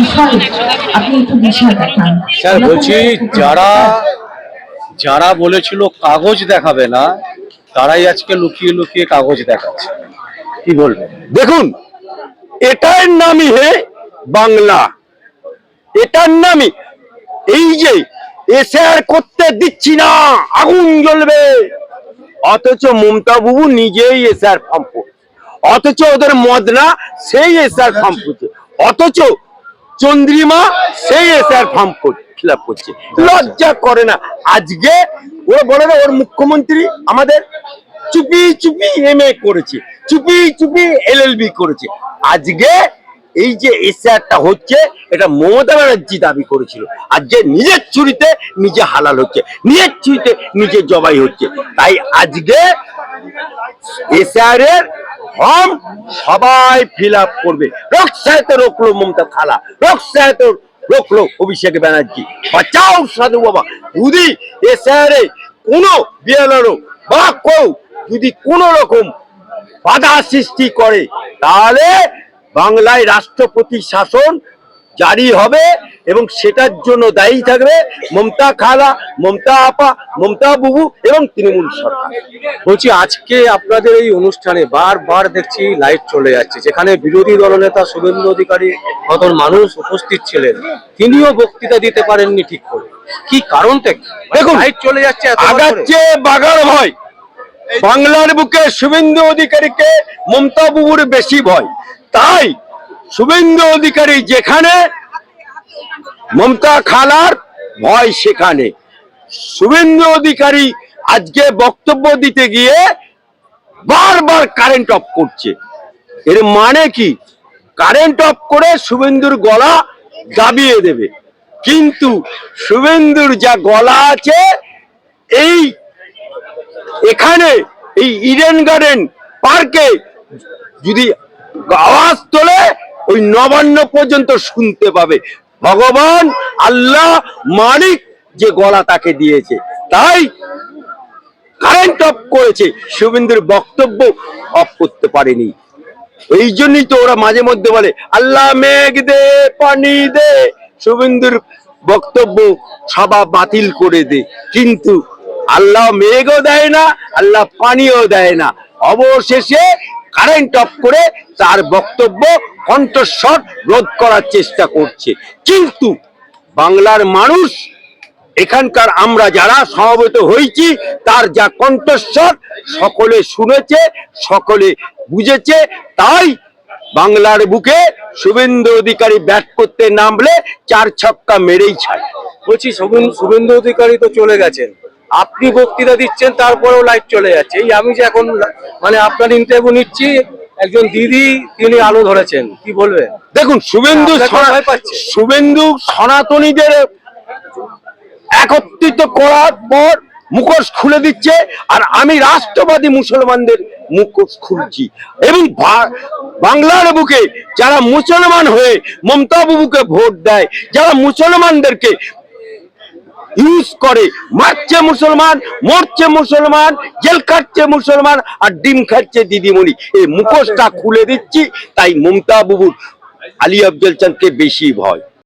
বিষয় আপনি একটু বিষয় দেখান। স্যার বলছি যারা যারা বলেছিল কাগজ দেখাবে না তারাই আজকে লুকিয়ে লুকিয়ে কাগজ দেখাচ্ছে। কি বলবেন দেখুন এটার নামই হে বাংলা। এটার নামই। এই যে এসআর করতে দিচ্ছি না আগুন জ্বলবে। অথচ মমতা বাবু নিজেই এসআর করছে অথচ ওদের মদনা সেই এসআর করছে অথচ চন্দ্রিমা, সেই এসে আর ফার্ম ফিল আপ করছে। লজ্জা করে না। আজকে ওরা বলে না, ওর মুখ্যমন্ত্রী আমাদের চুপি চুপি এম এ করেছে, চুপি চুপি এলএলবি করেছে। আজকে এই যে এসআরটা হচ্ছে, এটা মমতা ব্যানার্জি দাবি করেছিল। আর যে নিজের চুরিতে নিজে হালাল হচ্ছে, নিজের চুরিতে নিজে জবাই হচ্ছে। তাই আজকে এসআর এর ফর্ম সবাই ফিল আপ করবে। রক্সায়তে রোকলো মমতা খালা রক্সায়তে রোকলো অভিষেক ব্যানার্জি। বাঁচাও সাধু বাবা, যদি এ কোনো বিএলআরও বা কেউ যদি কোনো রকম বাধা সৃষ্টি করে, তাহলে বাংলায় রাষ্ট্রপতি শাসন জারি হবে। এবং সেটার জন্য দায়ী থাকবে মমতা খালা মমতা আপা মমতা বুবু এবং তৃণমূল সরকার বলছি আজকে আপনাদের এই অনুষ্ঠানে বারবার দেখছি লাইট চলে যাচ্ছে যেখানে বিরোধী দলনেতা শুভেন্দু অধিকারী মতন মানুষ উপস্থিত ছিলেন তিনিও বক্তৃতা দিতে পারেননি ঠিক করে কি কারণটা? দেখুন, লাইট চলে যাচ্ছে। আগাচ্ছে বাগার ভয় বাংলার বুকে শুভেন্দু অধিকারীকে মমতা বুবুর বেশি ভয় তাই শুভেন্দু অধিকারী যেখানে মমতা খালার ভয় সেখানে। শুভেন্দু অধিকারী আজকে বক্তব্য দিতে গিয়ে বারবার কারেন্ট অফ করছে। এর মানে কি? কারেন্ট অফ করে শুভেন্দুর গলা দাবিয়ে দেবে। কিন্তু শুভেন্দুর যা গলা আছে, এই এখানে, এই ইডেন গার্ডেন পার্কে যদি আওয়াজ তোলে, ওই নবান্ন পর্যন্ত শুনতে পাবে। ভগবান, আল্লাহ, মালিক যে গলা তাকে দিয়েছে। তাই কারেন্ট অফ করেছে। শুভেন্দুর বক্তব্য অফ করতে পারেনি। এই জন্যই তো ওরা মাঝে মধ্যে বলে, আল্লাহ মেঘ দে, পানি দে। শুভেন্দুর বক্তব্য সভা বাতিল করে দে। কিন্তু আল্লাহ মেঘও দেয় না, আল্লাহ পানিও দেয় না। অবশেষে কারেন্ট অফ করে তার বক্তব্য কণ্ঠস্বর রোধ করার চেষ্টা করছে। কিন্তু বাংলার মানুষ, এখানকার আমরা যারা সমবেত হয়েছি, তার যা কণ্ঠস্বর সকলে শুনেছে, সকলে বুঝেছে, তাই বাংলার বুকে শুভেন্দু অধিকারী ব্যাট করতে নামলে চার ছক্কা মেরেই ছাড়ে। বলছি শুভেন- শুভেন্দু অধিকারী তো চলে গেছেন। আপনি বক্তৃতা দিচ্ছেন তারপরেও লাইট চলে যাচ্ছে। এই আমি যে এখন মানে আপনার ইন্টারভিউ নিচ্ছি একজন দিদি তিনি আলো ধরেছেন। কি বলবেন দেখুন শুভেন্দু? শুভেন্দু সনাতনীদের একত্রিত করার পর মুখোশ খুলে দিচ্ছে আর আমি রাষ্ট্রবাদী মুসলমানদের মুখোশ খুলছি। এবং বাংলার বুকে যারা মুসলমান হয়ে মমতা বাবুকে ভোট দেয় যারা মুসলমানদেরকে ইউজ করে। মারছে মুসলমান, মরছে মুসলমান, জেল খাচ্ছে মুসলমান আর ডিম খাচ্ছে দিদিমণি। এই মুখোশটা খুলে দিচ্ছি, তাই মমতা বাবুর আলী আফজল চাঁদকে বেশি ভয়।